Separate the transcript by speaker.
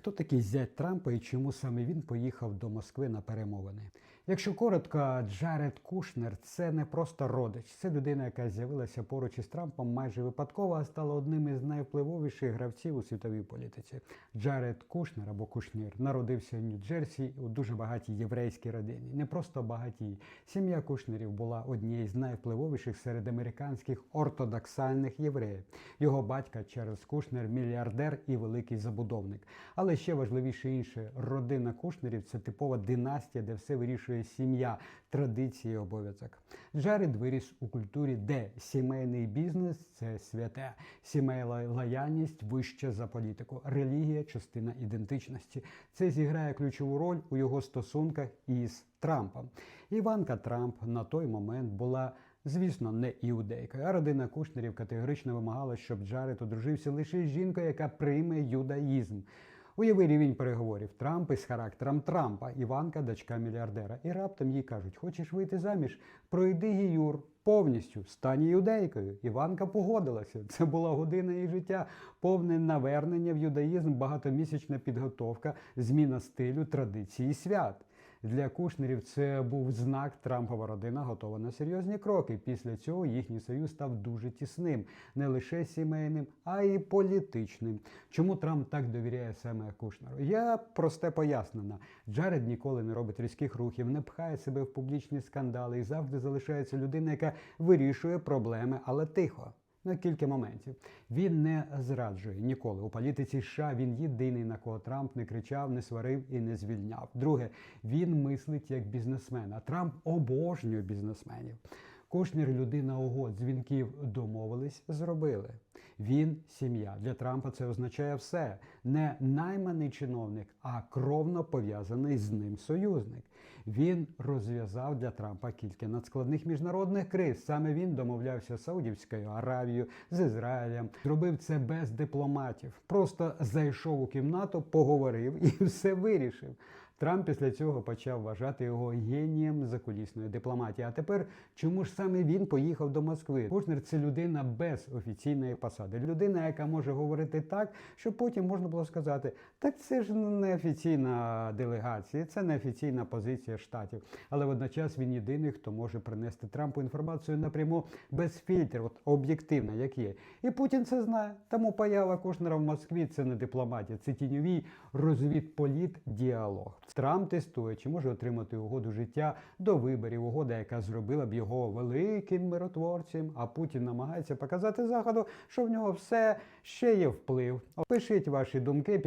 Speaker 1: Хто такий зять Трампа і чому саме він поїхав до Москви на перемовини? Якщо коротко, Джаред Кушнер це не просто родич, це людина, яка з'явилася поруч із Трампом майже випадково, а стала одним із найвпливовіших гравців у світовій політиці. Джаред Кушнер або Кушнір народився в Нью-Джерсі у дуже багатій єврейській родині. Не просто багатій. Сім'я Кушнерів була однією з найвпливовіших серед американських ортодоксальних євреїв. Його батька Чарльз Кушнер мільярдер і великий забудовник. Але ще важливіше інше, родина Кушнерів це типова династія, де все вирішує сім'я, традиції, обов'язок. Джаред виріс у культурі, де сімейний бізнес це святе, сімейна лояльність вище за політику, релігія частина ідентичності. Це зіграє ключову роль у його стосунках із Трампом. Іванка Трамп на той момент була. Звісно, не іудейкою, а родина Кушнерів категорично вимагала, щоб Джаред одружився лише жінкою, яка прийме юдаїзм. Уяви рівень переговорів Трамп із характером Трампа, Іванка, дочка мільярдера. І раптом їй кажуть: хочеш вийти заміж? Пройди гіюр повністю, стань юдейкою. Іванка погодилася. Це була година її життя, повне навернення в юдаїзм, багатомісячна підготовка, зміна стилю, традиції, свят. Для Кушнерів це був знак Трампова родина готова на серйозні кроки. Після цього їхній союз став дуже тісним, не лише сімейним, а й політичним. Чому Трамп так довіряє саме Кушнеру? Я просте пояснена. Джаред ніколи не робить різких рухів, не пхає себе в публічні скандали і завжди залишається людина, яка вирішує проблеми, але тихо. На кілька моментів він не зраджує ніколи у політиці. США він єдиний на кого Трамп не кричав, не сварив і не звільняв. Друге, він мислить як бізнесмен. А Трамп обожнює бізнесменів. Кушнір людина угод, дзвінків домовились, зробили. Він сім'я. Для Трампа це означає все. Не найманий чиновник, а кровно пов'язаний з ним союзник. Він розв'язав для Трампа кілька надскладних міжнародних криз. Саме він домовлявся з Саудівською Аравією, з Ізраїлем. Зробив це без дипломатів. Просто зайшов у кімнату, поговорив і все вирішив. Трамп після цього почав вважати його генієм закулісної дипломатії. А тепер чому ж саме він поїхав до Москви? Кушнер це людина без офіційної посади, людина, яка може говорити так, що потім можна було сказати: так це ж не офіційна делегація, це не офіційна позиція штатів. Але водночас він єдиний, хто може принести Трампу інформацію напряму без фільтрів, от об'єктивно, як є. І Путін це знає. Тому поява Кушнера в Москві це не дипломатія, це тіньовий розвідполіт діалог. Трамп тестує, чи може отримати угоду життя до виборів, угода, яка зробила б його великим миротворцем. А Путін намагається показати заходу, що в нього все ще є вплив. Пишіть ваші думки.